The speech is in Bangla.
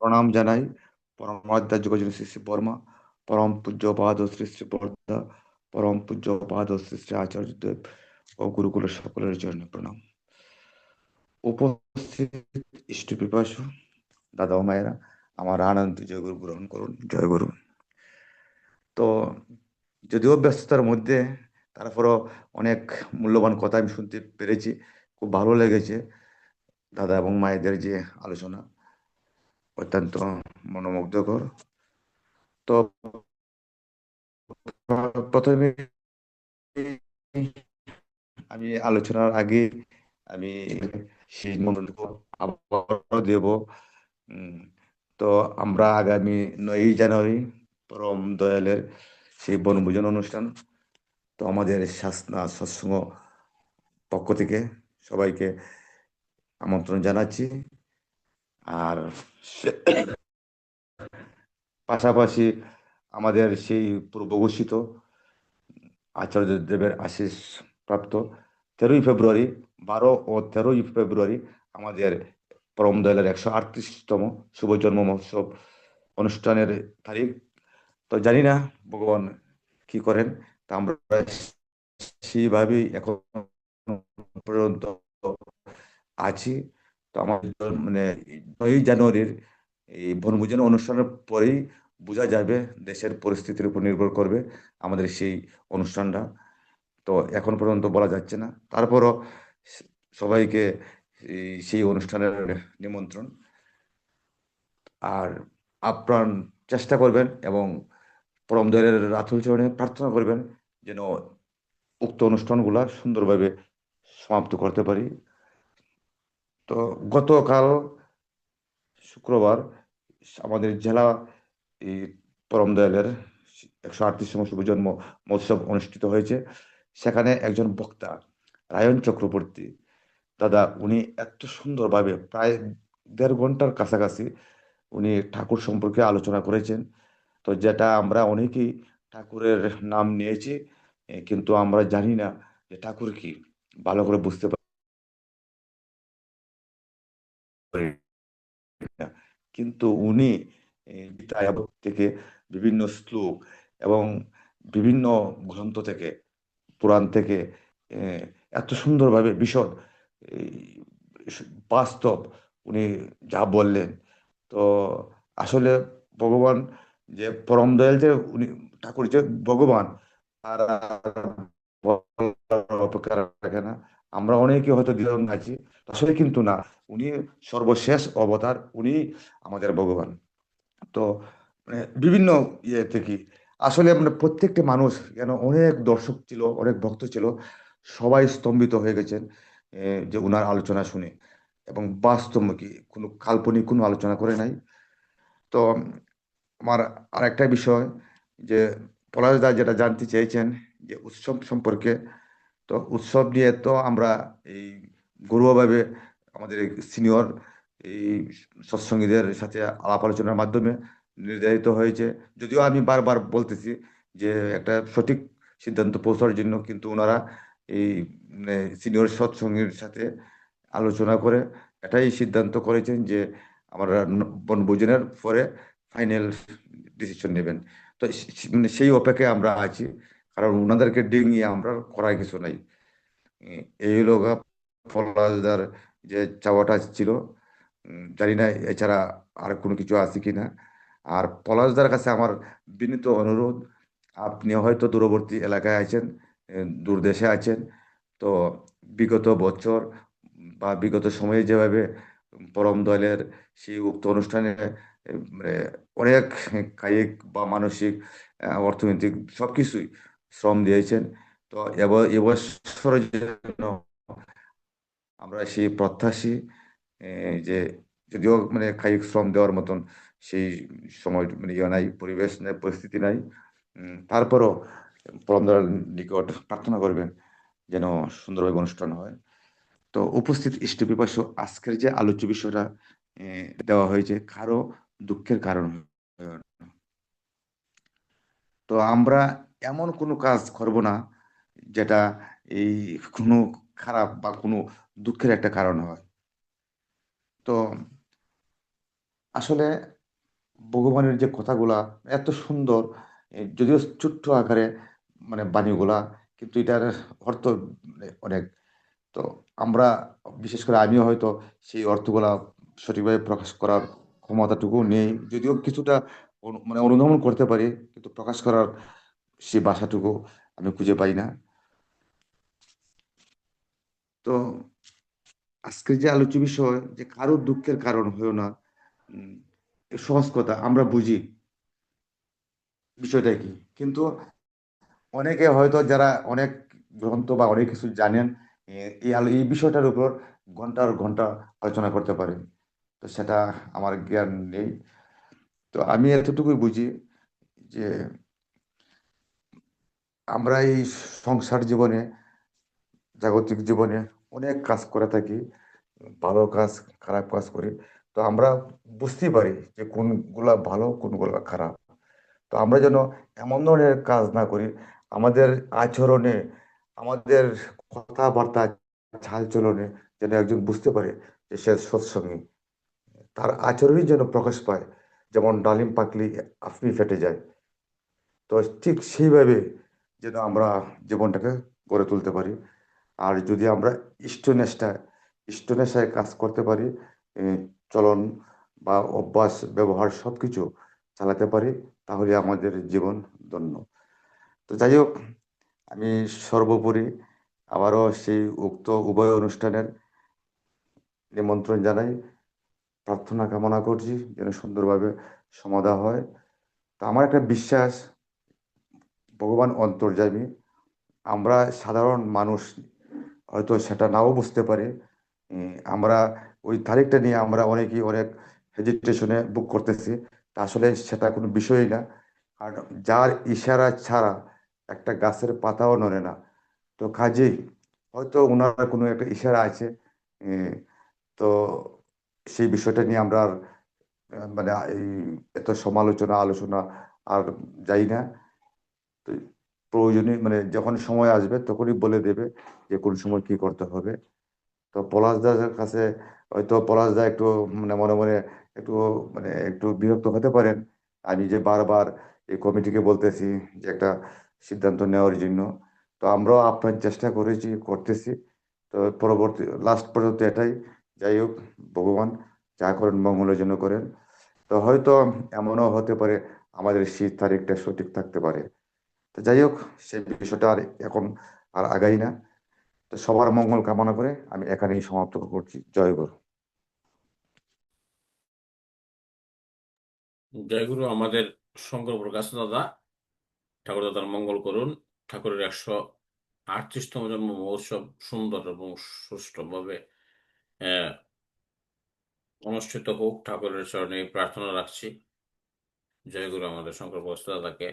প্রণাম জানাই। পরমাধ্যায় যোগজন শ্রী শ্রী বর্মা, পরম পূজ্য পাদ শ্রী শ্রী বর্দা, পরম পূজ্য পাদ শ্রী শ্রী আচার্য দেব ও গুরুকুলের সকলের জন্য প্রণাম। উপস্থিত ইষ্ট দাদা মায়েরা, আমার আনন্দ জয়গুরু গ্রহণ করুন, জয় গুরু। তো যদিও ব্যস্ততার মধ্যে, তারপরও অনেক মূল্যবান কথা আমি শুনতে পেরেছি, খুব ভালো লেগেছে। দাদা এবং মায়েদের যে আলোচনা অত্যন্ত মনোমুগ্ধকর। তো প্রথমে আমি আলোচনার আগে আমি সেই আবার দেব। তো আমরা আগামী নয়ই জানুয়ারি পরম দয়ালের সেই বনভোজন অনুষ্ঠান। তো আমাদের শাসনা সৎসঙ্গ পক্ষ থেকে সবাইকে আমন্ত্রণ জানাচ্ছি। আর পাশাপাশি আমাদের সেই পূর্ব ঘোষিত আচার্য দেবের আশিস প্রাপ্ত তেরোই ফেব্রুয়ারি, বারো ও তেরোই ফেব্রুয়ারি আমাদের পরম দয়ালের একশো আটত্রিশতম শুভ জন্ম মহোৎসব অনুষ্ঠানের তারিখ। তো জানি না ভগবান কি করেন, তা আমরা সেইভাবেই এখন পর্যন্ত আছি। তো আমাদের মানে নয়ই জানুয়ারির এই বনভোজন অনুষ্ঠানের পরেই বোঝা যাবে দেশের পরিস্থিতির উপর নির্ভর করবে আমাদের সেই অনুষ্ঠানটা। তো এখন পর্যন্ত বলা যাচ্ছে না। তারপরও সবাইকে সেই অনুষ্ঠানের নিমন্ত্রণ। আর আপ্রাণ চেষ্টা করবেন এবং পরম দয়ালের রাতুল চরণে প্রার্থনা করবেন যেন উক্ত অনুষ্ঠানগুলা সুন্দরভাবে সমাপ্ত করতে পারি। তো গতকাল শুক্রবার আমাদের জেলা পরম দয়ালের একশো আটত্রিশতম শুভ জন্ম মহোৎসব অনুষ্ঠিত হয়েছে। সেখানে একজন বক্তা, রায়ন চক্রবর্তী। দাদা, উনি এত সুন্দরভাবে প্রায় দেড় ঘণ্টার কাছাকাছি উনি ঠাকুর সম্পর্কে আলোচনা করেছেন। তো যেটা আমরা অনেকেই ঠাকুরের নাম নিয়েছি কিন্তু আমরা জানি না যে ঠাকুর কি। ভালো করে বুঝতে কিন্তু উনি থেকে বিভিন্ন শ্লোক এবং বিভিন্ন গ্রন্থ থেকে, পুরাণ থেকে এত সুন্দরভাবে বিশদ বাস্তব উনি যা বললেন। তো আসলে ভগবান যে পরম দয়াল যে উনি ঠাকুর যে ভগবান আর অপেক্ষা রাখে না। আমরা অনেকে হয়তো দ্বিধাদ্বন্দ্ব আছি আসলে কিন্তু না। উনি সর্বশেষ অবতার, উনি আমাদের ভগবান। তো মানে বিভিন্ন ইয়ে থেকে। আসলে মানে প্রত্যেকটি মানুষ যেন অনেক দর্শক ছিল, অনেক ভক্ত ছিল, সবাই স্তম্ভিত হয়ে গেছেন যে উনার আলোচনা শুনে। এবং বাস্তবমুখী কোনো কাল্পনিক কোনো আলোচনা করে নাই। তো, আমার আরেকটা বিষয়, যে পলাশদা যেটা জানতে চেয়েছেন, যে উৎসব সম্পর্কে তো উৎসব নিয়ে তো আমরা এই গৌরবভাবে আমাদের সিনিয়র এই সৎসঙ্গীদের সাথে আলাপ আলোচনার মাধ্যমে নির্ধারিত হয়েছে। যদিও আমি বারবার বলতেছি যে একটা সঠিক সিদ্ধান্ত পৌঁছার জন্য কিন্তু ওনারা এই সিনিয়র সৎসঙ্গীর সাথে আলোচনা করে এটাই সিদ্ধান্ত করেছেন যে আমরা বনভোজনের পরে ফাইনাল ডিসিশন নেবেন। তো মানে সেই অপেক্ষায় আমরা আছি। কারণ ওনাদেরকে ডিঙিয়ে আমরা করার কিছু নাই। এই হলো ফলাদার যে চাওয়াটা ছিল। জানি না এছাড়া আর কোনো কিছু আছে কি না। আর পলাশদার কাছে আমার বিনীত অনুরোধ, আপনি হয়তো দূরবর্তী এলাকায় আছেন দূরদেশে আছেন, তো বিগত বছর বা বিগত সময়ে যেভাবে পরম দলের সেই উক্ত অনুষ্ঠানে মানে অনেক কায়িক বা মানসিক অর্থনৈতিক সব কিছুই শ্রম দিয়েছেন। তো এবার এবছরের জন্য আমরা সেই প্রত্যাশী যে যদিও মানে কায়িক শ্রম দেওয়ার মতন সেই সময় মানে ইয়ে নাই, পরিবেশ নেই, পরিস্থিতি নাই তারপরও পরমদার নিকট প্রার্থনা করবেন যেন সুন্দরভাবে অনুষ্ঠান হয়। তো উপস্থিত ইষ্ট বিপাস আজকের যে আলোচ্য বিষয়টা দেওয়া হয়েছে, কারও দুঃখের কারণ তো আমরা এমন কোনো কাজ করব না যেটা এই কোনো খারাপ বা কোনো দুঃখের একটা কারণ হয়। তো আসলে ভগবানের যে কথাগুলা এত সুন্দর যদিও ছোট্ট আকারে মানে বাণীগুলা, কিন্তু এটার অর্থ মানে অনেক। তো আমরা বিশেষ করে আমিও হয়তো সেই অর্থগুলা সঠিকভাবে প্রকাশ করার ক্ষমতাটুকু নেই, যদিও কিছুটা মানে অনুধাবন করতে পারি, কিন্তু প্রকাশ করার সেই ভাষাটুকু আমি খুঁজে পাই না। তো আজকের যে আলোচ্য বিষয়, যে কারও দুঃখের কারণ হয়েও না সহজ কথা, আমরা বুঝি। বিষয়টা কি? কিন্তু অনেকে হয়তো যারা অনেক গ্রন্থ বা অনেক কিছু জানেন এই বিষয়টার উপর ঘণ্টার ঘণ্টা আলোচনা করতে পারেন। তো সেটা আমার জ্ঞান নেই। তো আমি এতটুকুই বুঝি যে আমরা এই সংসার জীবনে, জাগতিক জীবনে অনেক কাজ করে থাকি, ভালো কাজ, খারাপ কাজ করি। তো আমরা বুঝতেই পারি যে কোনগুলা ভালো, কোনগুলা খারাপ। তো আমরা যেন এমন ধরনের কাজ না করি, আমাদের আচরণে, আমাদের কথাবার্তা, চালচলনে যেন একজন বুঝতে পারে যে সে সৎসঙ্গী। তার আচরণই যেন প্রকাশ পায়। যেমন ডালিম পাকলি, আপনি ফেটে যায়। তো ঠিক সেইভাবে যেন আমরা জীবনটাকে গড়ে তুলতে পারি। আর যদি আমরা ইষ্টনেষ্ঠায় ইষ্টনেশায় কাজ করতে পারি চলন বা অভ্যাস, ব্যবহার সব কিছু চালাতে পারি, তাহলে আমাদের জীবন ধন্য। তো যাই হোক, আমি সর্বোপরি আবারও সেই উক্ত উভয় অনুষ্ঠানের নিমন্ত্রণ জানাই। প্রার্থনা কামনা করছি যেন সুন্দরভাবে সমাধা হয়। তো আমার একটা বিশ্বাস ভগবান অন্তর্যামী। আমরা সাধারণ মানুষ, হয়তো সেটা নাও বুঝতে পারি। আমরা ওই তারিখটা নিয়ে আমরা অনেকেই অনেক হেজিটেশনে বুক করতেছি। আসলে সেটা কোনো বিষয়ই না। আর যার ইশারা ছাড়া একটা গাছের পাতাও নড়ে না। তো কাজেই হয়তো ওনার কোনো একটা ইশারা আছে। তো সেই বিষয়টা নিয়ে আমরা আর মানে এত সমালোচনা, আলোচনা আর যাই না। প্রয়োজনীয় মানে যখন সময় আসবে তখনই বলে দেবে যে কোন সময় কি করতে হবে। তো পলাশদার কাছে হয়তো পলাশদা একটু মানে মনে মনে একটু মানে একটু বিরক্ত হতে পারেন। আমি যে বারবার এই কমিটিকে বলতেছি যে একটা সিদ্ধান্ত নেওয়ার জন্য। তো আমরাও আপনার চেষ্টা করেছি, করতেছি। তো পরবর্তী লাস্ট পর্যন্ত এটাই। যাই হোক, ভগবান যা করেন মঙ্গলের জন্য করেন। তো হয়তো এমনও হতে পারে, আমাদের শীত তারিখটা সঠিক থাকতে পারে। তো যাই হোক সেই বিষয়টা আর এখন আর আগাই না। তো সবার মঙ্গল কামনা করে আমি এখানেই সমাপ্ত করছি। জয় গুরু। জয়গুরু আমাদের শঙ্কর প্রকাশ দাদা, ঠাকুর দাদার মঙ্গল করুন। ঠাকুরের একশো আটত্রিশতম জন্ম মহোৎসব সুন্দর এবং সুষ্ঠুভাবে অনুষ্ঠিত হোক। ঠাকুরের চরণে প্রার্থনা রাখছি। জয়গুরু আমাদের শঙ্কর প্রকাশ দাদাকে।